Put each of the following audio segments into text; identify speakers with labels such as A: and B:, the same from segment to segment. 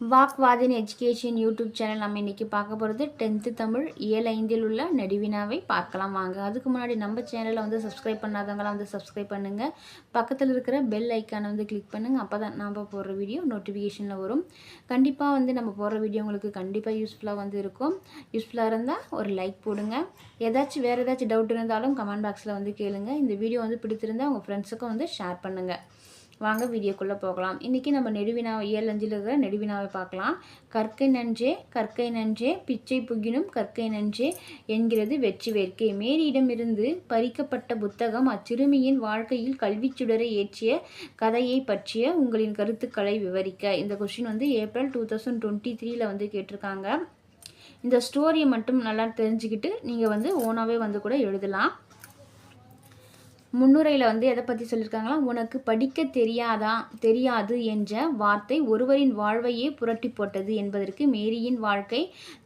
A: வாக்வாதின் education YouTube channel நம்ம இன்றைக்கி பார்க்க போகிறது டென்த்து தமிழ் ஏழு ஐந்தில் உள்ள நெடுவினாவை பார்க்கலாம் வாங்க. அதுக்கு முன்னாடி நம்ம சேனலை வந்து சப்ஸ்கிரைப் பண்ணாதவங்களாம் வந்து சப்ஸ்கிரைப் பண்ணுங்கள் பக்கத்தில் இருக்கிற பெல் ஐக்கானை வந்து கிளிக் பண்ணுங்கள் அப்போ தான் நம்ம போடுற வீடியோ நோட்டிஃபிகேஷனில் வரும். கண்டிப்பாக வந்து நம்ம போடுற வீடியோ உங்களுக்கு கண்டிப்பாக யூஸ்ஃபுல்லாக வந்து இருக்கும். யூஸ்ஃபுல்லாக இருந்தால் ஒரு லைக் போடுங்க. ஏதாச்சும் வேறு ஏதாச்சும் டவுட் இருந்தாலும் கமெண்ட் பாக்ஸில் வந்து கேளுங்கள் இந்த வீடியோ வந்து பிடித்திருந்தால் உங்கள் ஃப்ரெண்ட்ஸுக்கும் வந்து ஷேர் பண்ணுங்கள் வாங்க வீடியோக்குள்ளே போகலாம். இன்றைக்கி நம்ம நெடுவினா ஏழு அஞ்சில் இருக்கிற நெடுவினாவை பார்க்கலாம். கற்கை நன்றே கற்கை நன்றே பிச்சை புகினும் கற்கை நன்றே என்கிறது வெற்றி வேர்க்கை. மேரியிடமிருந்து பறிக்கப்பட்ட புத்தகம் அச்சிறுமியின் வாழ்க்கையில் கல்விச் சுடரை ஏற்றிய கதையை பற்றிய உங்களின் கருத்துக்களை விவரிக்க. இந்த கொஷின் வந்து ஏப்ரல் டூ தௌசண்ட் டுவெண்ட்டி த்ரீல வந்து கேட்டிருக்காங்க. இந்த ஸ்டோரியை மட்டும் நல்லா தெரிஞ்சுக்கிட்டு நீங்கள் வந்து ஓனாகவே வந்து கூட எழுதலாம். முன்னுரையில் வந்து எதை பற்றி சொல்லியிருக்காங்களா உனக்கு படிக்க தெரியாதா தெரியாது என்ற வார்த்தை ஒருவரின் வாழ்வையே புரட்டி போட்டது என்பதற்கு மேரியின் வாழ்க்கை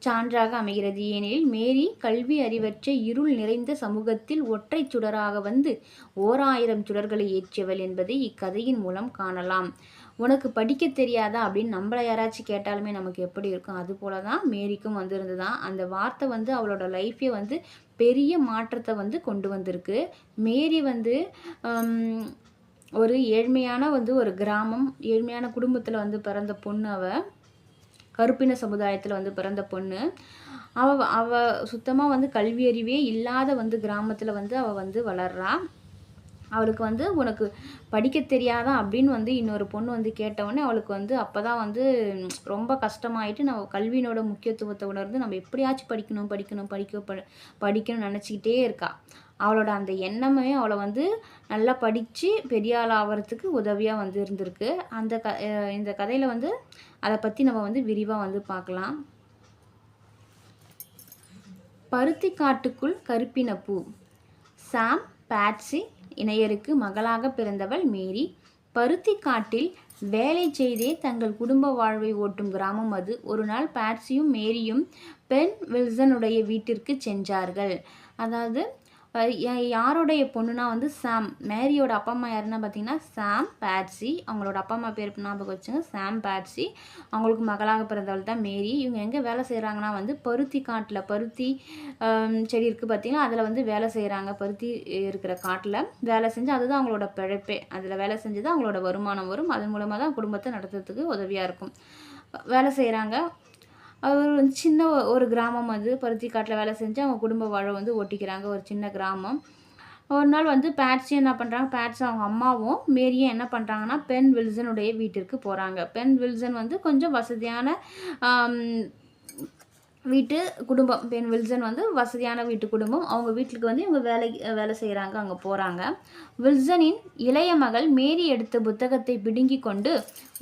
A: சான்றாக அமைகிறது. ஏனெனில் மேரி கல்வி அறிவற்ற இருள் நிறைந்த சமூகத்தில் ஒற்றை சுடராக வந்து ஓர் ஆயிரம் சுடர்களை ஏற்றியவள் என்பதை இக்கதையின் மூலம் காணலாம். உனக்கு படிக்க தெரியாதா அப்படின்னு நம்மளை யாராச்சும் கேட்டாலுமே நமக்கு எப்படி இருக்கும்? அது போல தான் மேரிக்கும் வந்திருந்ததுதான் அந்த வார்த்தை வந்து அவளோட லைஃப்பே வந்து பெரிய மாற்றத்தை வந்து கொண்டு வந்திருக்கு. மேரி வந்து ஒரு ஏழ்மையான வந்து ஒரு கிராமம் ஏழ்மையான குடும்பத்தில் வந்து பிறந்த பொண்ணு அவள் கருப்பின சமுதாயத்தில் வந்து பிறந்த பொண்ணு. அவள் அவள் சுத்தமாக வந்து கல்வி அறிவே இல்லாத வந்து கிராமத்தில் வந்து அவள் வந்து வளர்றா. அவளுக்கு வந்து உனக்கு படிக்க தெரியாதா? அப்படின்னு வந்து இன்னொரு பொண்ணு வந்து கேட்டவுடனே அவளுக்கு வந்து அப்போ தான் வந்து ரொம்ப கஷ்டமாயிட்டு நம்ம கல்வியினோட முக்கியத்துவத்தை உணர்ந்து நம்ம எப்படியாச்சும் படிக்கணும் படிக்கணும் படிக்க ப படிக்கணும்னு நினச்சிக்கிட்டே இருக்கா. அவளோட அந்த எண்ணமே அவளை வந்து நல்லா படித்து பெரிய ஆள் ஆகிறதுக்கு உதவியாக வந்து இருந்திருக்கு. அந்த க இந்த கதையில் வந்து அதை பற்றி நம்ம வந்து விரிவாக வந்து பார்க்கலாம். பருத்தி காட்டுக்குள் கருப்பின பூ. சாம் பேட்சி இணையருக்கு மகளாக பிறந்தவள் மேரி. பருத்தி காட்டில் வேலை செய்தே தங்கள் குடும்ப வாழ்வை ஓட்டும் கிராமம் அது. ஒரு நாள் பேட்சியும் மேரியும் பென் வில்சனுடைய வீட்டிற்கு சென்றார்கள். அதாவது யாரோடைய பொண்ணுனா வந்து சாம். மேரியோட அப்பா அம்மா யாருன்னா பார்த்தீங்கன்னா சாம் பேட்ஸி அவங்களோட அப்பா அம்மா பேர் ஞாபகம் வச்சுங்க. சாம் பேட்ஸி அவங்களுக்கு மகளாக பிறந்தவள் தான் மேரி. இவங்க எங்கே வேலை செய்கிறாங்கன்னா வந்து பருத்தி காட்டில். பருத்தி செடி இருக்குது பார்த்தீங்கன்னா அதில் வந்து வேலை செய்கிறாங்க பருத்தி இருக்கிற காட்டில். வேலை செஞ்சு அதுதான் அவங்களோட பிழைப்பே. அதில் வேலை செஞ்சு தான் அவங்களோட வருமானம் வரும். அதன் மூலமாக தான் குடும்பத்தை நடத்துறதுக்கு உதவியாக இருக்கும். வேலை செய்கிறாங்க அவர் வந்து சின்ன ஒரு கிராமம் அது பருத்தி காட்டில் வேலை செஞ்சு அவங்க குடும்ப வாழை வந்து ஒட்டிக்கிறாங்க ஒரு சின்ன கிராமம். ஒரு நாள் வந்து பேட்ஸி என்ன பண்ணுறாங்க பேட்ஸ் அவங்க அம்மாவும் மேரியும் என்ன பண்ணுறாங்கன்னா பென் வில்சனுடைய வீட்டிற்கு போகிறாங்க பென் வில்சன் வந்து கொஞ்சம் வசதியான வீட்டு குடும்பம். பெண் வில்சன் வந்து வசதியான வீட்டு குடும்பம். அவங்க வீட்டுக்கு வந்து இவங்க வேலை வேலை செய்கிறாங்க அங்கே போகிறாங்க வில்சனின் இளைய மகள் மேரி எடுத்த புத்தகத்தை பிடுங்கி கொண்டு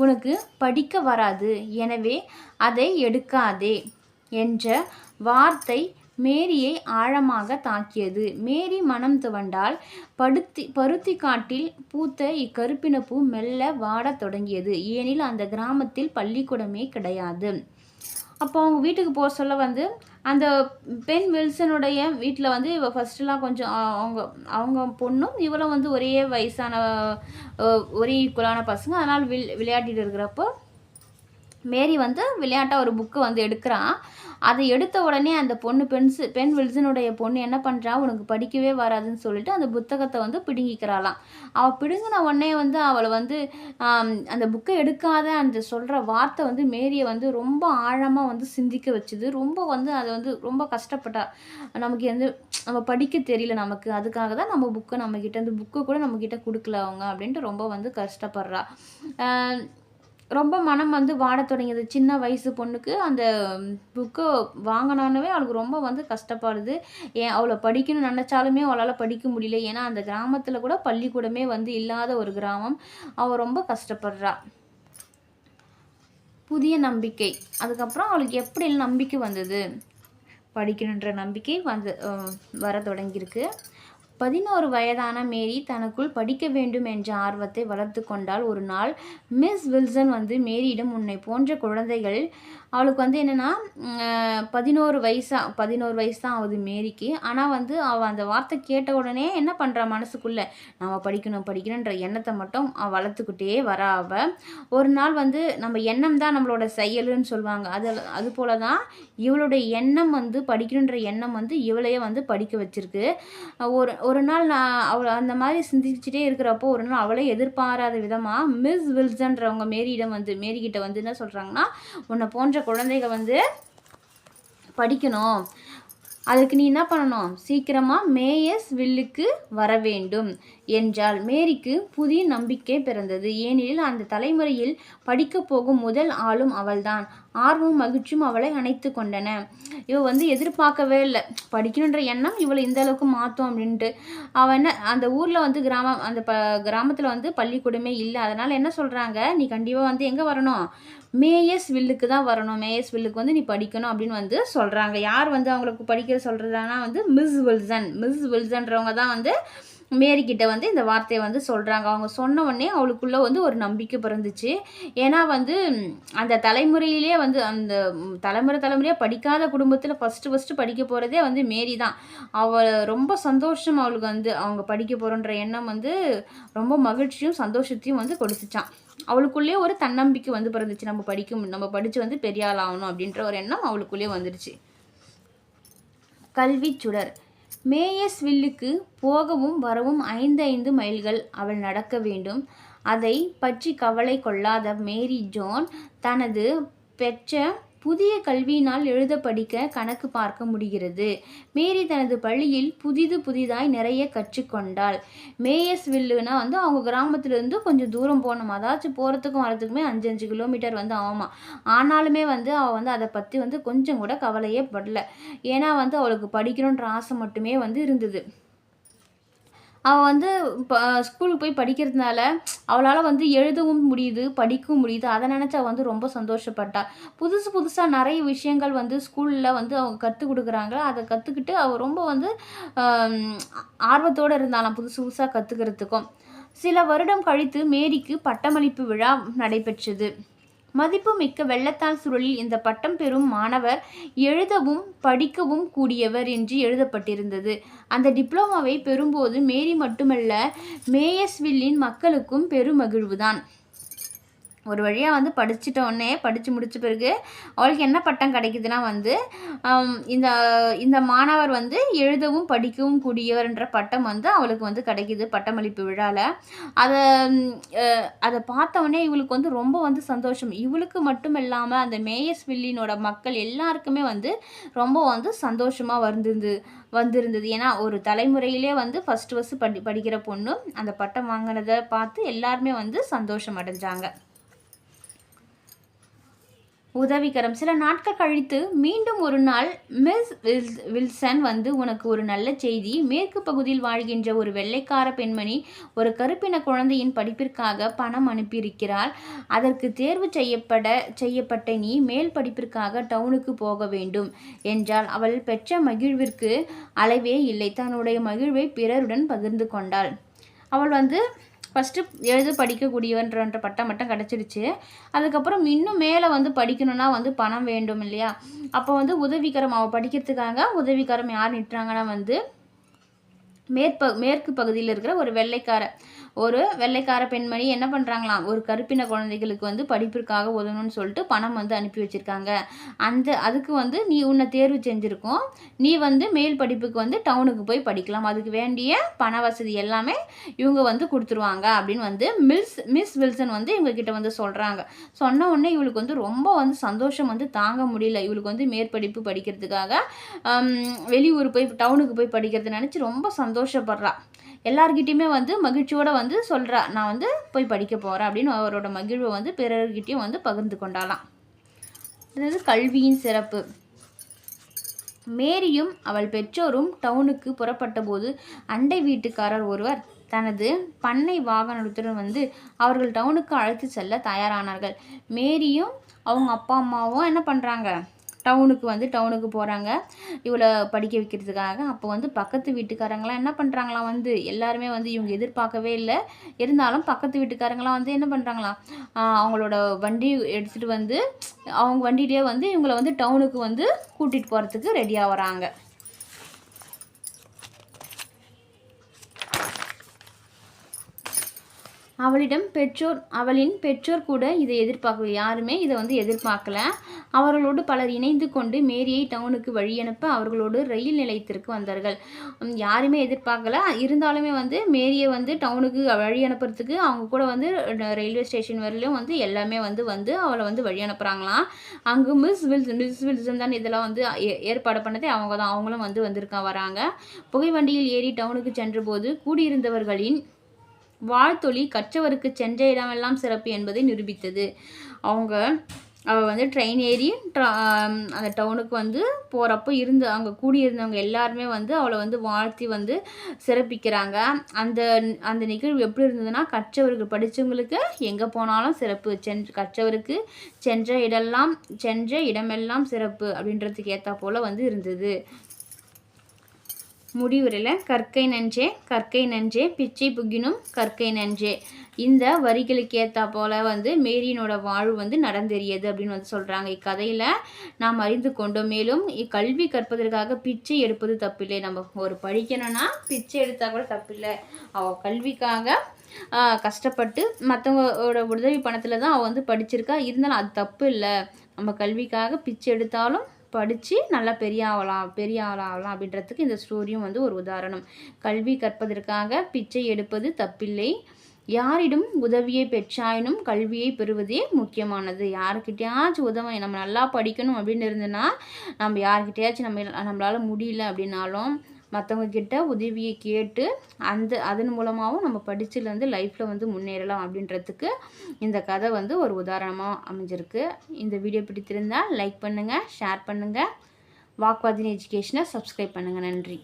A: உனக்கு படிக்க வராது எனவே அதை எடுக்காதே என்ற வார்த்தை மேரியை ஆழமாக தாக்கியது. மேரி மனம் துவண்டால் படுத்தி பருத்தி காட்டில் பூத்த இக்கருப்பின பூ மெல்ல வாடத் தொடங்கியது. ஏனில் அந்த கிராமத்தில் பள்ளிக்கூடமே கிடையாது. அப்போ அவங்க வீட்டுக்கு போக சொல்ல வந்து அந்த பெண் வில்சனுடைய வீட்டில் வந்து இவள் ஃபஸ்ட்டுலாம் கொஞ்சம் அவங்க அவங்க பொண்ணும் இவளும் வந்து ஒரே வயசான ஒரே ஈக்குவலான பசங்க. அதனால் வில் விளையாடிட்டு இருக்கிறப்போ மேரி வந்து விளையாட்டாக ஒரு புக்கு வந்து எடுக்கிறான். அதை எடுத்த உடனே அந்த பொண்ணு பென்சு பெண் வில்சனுடைய பொண்ணு என்ன பண்ணுறா உனக்கு படிக்கவே வராதுன்னு சொல்லிட்டு அந்த புத்தகத்தை வந்து பிடுங்கிக்கிறாளாம். அவள் பிடுங்கின உடனே வந்து அவளை வந்து அந்த புக்கை எடுக்காத அந்த சொல்கிற வார்த்தை வந்து மேரியை வந்து ரொம்ப ஆழமாக வந்து சிந்திக்க வச்சுது. ரொம்ப வந்து அதை வந்து ரொம்ப கஷ்டப்பட்டா. நமக்கு வந்து நம்ம படிக்க தெரியல நமக்கு. அதுக்காக தான் நம்ம புக்கை நம்மக்கிட்ட அந்த புக்கை கூட நம்மக்கிட்ட கொடுக்கல அவங்க அப்படின்ட்டு ரொம்ப வந்து கஷ்டப்படுறா. ரொம்ப மனம் வந்து வாட தொடங்கியது. சின்ன வயசு பொண்ணுக்கு அந்த புக்கு வாங்கினானவே அவளுக்கு ரொம்ப வந்து கஷ்டப்படுது ஏன் அவளை படிக்கணும்னு நினச்சாலுமே அவளால் படிக்க முடியல. ஏன்னா அந்த கிராமத்தில் கூட பள்ளிக்கூடமே வந்து இல்லாத ஒரு கிராமம். அவள் ரொம்ப கஷ்டப்படுறா. புதிய நம்பிக்கை. அதுக்கப்புறம் அவளுக்கு எப்படி நம்பிக்கை வந்தது? படிக்கணுன்ற நம்பிக்கை வந்து வர தொடங்கியிருக்கு. பதினோரு வயதான மேரி தனக்குள் படிக்க வேண்டும் என்ற ஆர்வத்தை வளர்த்து கொண்டால் ஒரு நாள் மிஸ் வில்சன் வந்து மேரியிடம் உன்னை போன்ற குழந்தைகள் அவளுக்கு வந்து என்னென்னா பதினோரு வயசாக பதினோரு வயசு தான் ஆகுது மேரிக்கு. ஆனால் வந்து அவள் அந்த வார்த்தை கேட்ட உடனே என்ன பண்ணுறா மனசுக்குள்ளே? நம்ம படிக்கணும் படிக்கணுன்ற எண்ணத்தை மட்டும் அவள் வளர்த்துக்கிட்டே வரா அவள் ஒரு நாள் வந்து நம்ம எண்ணம் தான் நம்மளோட செயலுன்னு சொல்லுவாங்க. அது அது போல தான் இவளுடைய எண்ணம் வந்து படிக்கணுன்ற எண்ணம் வந்து இவளையே வந்து படிக்க வச்சிருக்கு. ஒரு ஒரு நாள் நான் அவள் அந்த மாதிரி சிந்திச்சுட்டே இருக்கிறப்போ ஒரு நாள் அவளே எதிர்பாராத விதமாக மிஸ் வில்சன்றவங்க மேரியிடம் வந்து மேரிக்கிட்ட வந்து என்ன சொல்கிறாங்கன்னா உன்னை போன்ற குழந்தைங்க வந்து படிக்கணும். அதுக்கு நீ என்ன பண்ணணும்? சீக்கிரமாக மேயஸ் வில்லுக்கு வர வேண்டும் என்றால் மேரிக்கு புதிய நம்பிக்கை பிறந்தது. ஏனெனில் அந்த தலைமுறையில் படிக்கப் போகும் முதல் ஆளும் அவள்தான். ஆர்வம் மகிழ்ச்சியும் அவளை அணைத்து கொண்டன. இவள் வந்து எதிர்பார்க்கவே இல்லை. படிக்கணுன்ற எண்ணம் இவளை இந்த அளவுக்கு மாற்றும் அப்படின்ட்டு. அவள் என்ன அந்த ஊரில் வந்து கிராமம் அந்த ப கிராமத்தில் வந்து பள்ளிக்கூடமே இல்லை. அதனால் என்ன சொல்கிறாங்க நீ கண்டிப்பாக வந்து எங்கே வரணும்? மேயஸ் வில்லுக்கு தான் வரணும். மேயஸ் வில்லுக்கு வந்து நீ படிக்கணும் அப்படின்னு வந்து சொல்கிறாங்க யார் வந்து அவங்களுக்கு படிக்கிற சொல்கிறதானா வந்து மிஸ் வில்சன். மிஸ் வில்சன்றவங்க தான் வந்து மேரிக்கிட்ட வந்து இந்த வார்த்தையை வந்து சொல்கிறாங்க அவங்க சொன்ன உடனே அவளுக்குள்ளே வந்து ஒரு நம்பிக்கை பிறந்துச்சு. ஏன்னா வந்து அந்த தலைமுறையிலே வந்து அந்த தலைமுறை தலைமுறையாக படிக்காத குடும்பத்தில் ஃபஸ்ட்டு ஃபஸ்ட்டு படிக்க போகிறதே வந்து மேரி தான். அவள் ரொம்ப சந்தோஷம் அவளுக்கு வந்து அவங்க படிக்க போகிறோன்ற எண்ணம் வந்து ரொம்ப மகிழ்ச்சியும் சந்தோஷத்தையும் வந்து கொடுத்துச்சான் அவளுக்குள்ளேயே ஒரு தன்னம்பிக்கை வந்து பிறந்துச்சு. நம்ம படிக்கும் நம்ம படித்து வந்து பெரிய ஆள் ஆகணும் அப்படின்ற ஒரு எண்ணம் அவளுக்குள்ளேயே வந்துடுச்சு கல்வி சுடர் மேயஸ் வில்லுக்கு போகவும் வரவும் ஐந்து ஐந்து மைல்கள் அவள் நடக்க வேண்டும். அதை பற்றி கவலை கொள்ளாத மேரி ஜோன் தனது பெற்ற புதிய கல்வியினால் எழுத படிக்க கணக்கு பார்க்க முடிகிறது. மேரி தனது பள்ளியில் புதிது புதிதாய் நிறைய கற்றுக்கொண்டாள். மேயஸ் வில்லுனா வந்து அவங்க கிராமத்திலேருந்து கொஞ்சம் தூரம் போகணும் அதாச்சும் போகிறதுக்கும் வரத்துக்குமே அஞ்சு அஞ்சு கிலோமீட்டர் வந்து ஆகுமா. ஆனாலுமே வந்து அவள் வந்து அதை பற்றி வந்து கொஞ்சம் கூட கவலையே படல. ஏன்னா வந்து அவளுக்கு படிக்கணுன்ற ஆசை மட்டுமே வந்து இருந்தது. அவள் வந்து இப்போ ஸ்கூலுக்கு போய் படிக்கிறதுனால அவளால் வந்து எழுதவும் முடியுது படிக்கவும் முடியுது. அதை நினச்சி அவள் வந்து ரொம்ப சந்தோஷப்பட்டா. புதுசு புதுசாக நிறைய விஷயங்கள் வந்து ஸ்கூலில் வந்து அவங்க கற்றுக் கொடுக்குறாங்க. அதை கற்றுக்கிட்டு அவள் ரொம்ப வந்து ஆர்வத்தோடு இருந்தாலாம் புதுசு புதுசாக கற்றுக்கிறதுக்கும் சில வருடம் கழித்து மேரிக்கு பட்டமளிப்பு விழா நடைபெற்றது. மதிப்புமிக்க வெள்ளத்தால் சுருளில் இந்த பட்டம் பெறும் மாணவர் எழுதவும் படிக்கவும் கூடியவர் என்று எழுதப்பட்டிருந்தது. அந்த டிப்ளோமாவை பெறும்போது மேரி மட்டுமல்ல மேயஸ்வில்லின் மக்களுக்கும் பெருமகிழ்வுதான். ஒரு வழியாக வந்து படிச்சிட்டோடனே படித்து முடித்த பிறகு அவளுக்கு என்ன பட்டம் கிடைக்குதுன்னா வந்து இந்த இந்த மாணவர் வந்து எழுதவும் படிக்கவும் கூடியவர்ன்ற பட்டம் வந்து அவளுக்கு வந்து கிடைக்கிது பட்டமளிப்பு விழாவில் அதை அதை பார்த்தவொடனே இவளுக்கு வந்து ரொம்ப வந்து சந்தோஷம். இவளுக்கு மட்டும் இல்லாமல் அந்த மேயஸ் வில்லினோட மக்கள் எல்லாருக்குமே வந்து ரொம்ப வந்து சந்தோஷமாக வந்திருந்து வந்திருந்தது. ஏன்னா ஒரு தலைமுறையிலே வந்து ஃபஸ்ட்டு ஃபஸ்ட்டு படி படிக்கிற பொண்ணும் அந்த பட்டம் வாங்கினதை பார்த்து எல்லாருமே வந்து சந்தோஷம் அடைஞ்சாங்க. உதவிகரம். சில நாட்கள் கழித்து மீண்டும் ஒரு நாள் மிஸ் வில்சன் வந்து உனக்கு ஒரு நல்ல செய்தி. மேற்கு பகுதியில் வாழ்கின்ற ஒரு வெள்ளைக்கார பெண்மணி ஒரு கருப்பின குழந்தையின் படிப்பிற்காக பணம் அனுப்பியிருக்கிறாள். அதற்கு தேர்வு செய்யப்பட செய்யப்பட்ட நீ மேல் படிப்பிற்காக டவுனுக்கு போக வேண்டும் என்றால் அவள் பெற்ற மகிழ்விற்கு அளவே இல்லை. தன்னுடைய மகிழ்வை பிறருடன் பகிர்ந்து கொண்டாள். அவள் வந்து ஃபஸ்ட்டு எழுத படிக்கக்கூடியவன்ற பட்டம் மட்டும் கிடச்சிருச்சு. அதுக்கப்புறம் இன்னும் மேலே வந்து படிக்கணும்னா வந்து பணம் வேண்டும் இல்லையா? அப்போ வந்து உதவிக்கரம் அவள் படிக்கிறதுக்காக உதவிக்கரம் யார் நிட்டுறாங்கன்னா வந்து மேற்ப மேற்கு பகுதியில் இருக்கிற ஒரு வெள்ளைக்கார. ஒரு வெள்ளைக்கார பெண்மணி என்ன பண்ணுறாங்களாம் ஒரு கருப்பின குழந்தைகளுக்கு வந்து படிப்பிற்காக உதவணும்னு சொல்லிட்டு பணம் வந்து அனுப்பி வச்சுருக்காங்க. அந்த அதுக்கு வந்து நீ உன்னை தேர்வு செஞ்சுருக்கோம். நீ வந்து மேல் படிப்புக்கு வந்து டவுனுக்கு போய் படிக்கலாம். அதுக்கு வேண்டிய பண வசதி எல்லாமே இவங்க வந்து கொடுத்துருவாங்க அப்படின்னு வந்து மில்ஸ் மிஸ் வில்சன் வந்து இவங்கக்கிட்ட வந்து சொல்கிறாங்க சொன்ன உடனே இவளுக்கு வந்து ரொம்ப வந்து சந்தோஷம் வந்து தாங்க முடியல. இவளுக்கு வந்து மேற்படிப்பு படிக்கிறதுக்காக வெளியூர் போய் டவுனுக்கு போய் படிக்கிறது நினச்சி ரொம்ப சந்தோஷப்படுறா. எல்லார்கிட்டேயுமே வந்து மகிழ்ச்சியோடு வந்து சொல்கிறா நான் வந்து போய் படிக்க போகிறேன் அப்படின்னு அவரோட மகிழ்வை வந்து பிறர்கிட்டையும் வந்து பகிர்ந்து கொண்டாலாம் அதாவது கல்வியின் சிறப்பு. மேரியும் அவள் பெற்றோரும் டவுனுக்கு புறப்பட்டபோது அண்டை வீட்டுக்காரர் ஒருவர் தனது பண்ணை வாகனத்துடன் வந்து அவர்கள் டவுனுக்கு அழைத்து செல்ல தயாரானார்கள். மேரியும் அவங்க அப்பா அம்மாவும் என்ன பண்ணுறாங்க டவுனுக்கு வந்து டவுனுக்கு போகிறாங்க இவளை படிக்க வைக்கிறதுக்காக. அப்போ வந்து பக்கத்து வீட்டுக்காரங்களாம் என்ன பண்ணுறாங்களாம் வந்து எல்லாருமே வந்து இவங்க எதிர்பார்க்கவே இல்லை. இருந்தாலும் பக்கத்து வீட்டுக்காரங்களாம் வந்து என்ன பண்ணுறாங்களாம் அவங்களோட வண்டி எடுத்துகிட்டு வந்து அவங்க வண்டியிலே வந்து இவங்களை வந்து டவுனுக்கு வந்து கூட்டிகிட்டு போகிறதுக்கு ரெடியாக வராங்க. அவளிடம் பெற்றோர் அவளின் பெற்றோர் கூட இதை எதிர்பார்க்கல. யாருமே இதை வந்து எதிர்பார்க்கல. அவர்களோடு பலர் இணைந்து கொண்டு மேரியை டவுனுக்கு வழி அனுப்ப அவர்களோடு ரயில் நிலையத்திற்கு வந்தார்கள். யாருமே எதிர்பார்க்கல. இருந்தாலுமே வந்து மேரியை வந்து டவுனுக்கு வழி அனுப்புறதுக்கு அவங்க கூட வந்து ரயில்வே ஸ்டேஷன் வரையிலும் வந்து எல்லாமே வந்து வந்து அவளை வந்து வழி அனுப்புகிறாங்களாம் அங்கு மிஸ் வில்ஸ் மிஸ் வில்சன் தான் இதெல்லாம் வந்து ஏற்பாடு பண்ணதே அவங்க தான் அவங்களும் வந்து வந்திருக்கா வராங்க. புகை வண்டியில் ஏறி டவுனுக்கு சென்றபோது கூடியிருந்தவர்களின் வாழ்த்தொழி கற்றவருக்கு சென்ற இடமெல்லாம் சிறப்பு என்பதை நிரூபித்தது. அவங்க அவள் வந்து ட்ரெயின் ஏறி அந்த டவுனுக்கு வந்து போகிறப்போ இருந்து அங்கே கூடியிருந்தவங்க எல்லாருமே வந்து அவளை வந்து வாழ்த்தி வந்து சிறப்பிக்கிறாங்க. அந்த அந்த நிகழ்வு எப்படி இருந்ததுன்னா கற்றவர்கள் படித்தவங்களுக்கு எங்கே போனாலும் சிறப்பு. சென்று கற்றவருக்கு சென்ற இடெல்லாம் சென்ற இடமெல்லாம் சிறப்பு அப்படின்றதுக்கு ஏற்றா போல் வந்து இருந்தது. முடிவுரையில் கற்கை நஞ்சே கற்கை நஞ்சே பிச்சை புகினும் கற்கை நஞ்சே இந்த வரிகளுக்கு ஏற்றா போல் வந்து மேரியனோட வாழ்வு வந்து நடந்தேறியது அப்படின்னு வந்து சொல்கிறாங்க இக்கதையில் நாம் அறிந்து கொண்டோம். மேலும் இக்கல்வி கற்பதற்காக பிச்சை எடுப்பது தப்பில்லை. நம்ம ஒரு படிக்கணும்னா பிச்சை எடுத்தால் கூட தப்பில்லை. அவள் கல்விக்காக கஷ்டப்பட்டு மற்றவங்களோட உதவி பணத்தில் தான் அவள் வந்து படிச்சிருக்கா. இருந்தாலும் அது தப்பு இல்லை. நம்ம கல்விக்காக பிச்சை எடுத்தாலும் படித்து நல்லா பெரிய ஆகலாம் பெரிய ஆளாகலாம் அப்படின்றதுக்கு இந்த ஸ்டோரியும் வந்து ஒரு உதாரணம். கல்வி கற்பதற்காக பிச்சை எடுப்பது தப்பில்லை. யாரிடம் உதவியை பெற்றாயினும் கல்வியை பெறுவதே முக்கியமானது. யாருக்கிட்டையாச்சும் உதவி நம்ம நல்லா படிக்கணும் அப்படின்னு இருந்ததுன்னா நம்ம யாருக்கிட்டையாச்சும் நம்ம நம்மளால் முடியல அப்படின்னாலும் மற்றவங்கக்கிட்ட உதவியை கேட்டு அந்த அதன் மூலமாகவும் நம்ம படிச்சுல வந்து லைஃப்பில் வந்து முன்னேறலாம் அப்படின்றதுக்கு இந்த கதை வந்து ஒரு உதாரணமாக அமைஞ்சிருக்கு. இந்த வீடியோ பிடித்திருந்தால் லைக் பண்ணுங்கள் ஷேர் பண்ணுங்கள் வாக்வாதினி எஜுகேஷனை சப்ஸ்கிரைப் பண்ணுங்கள் நன்றி.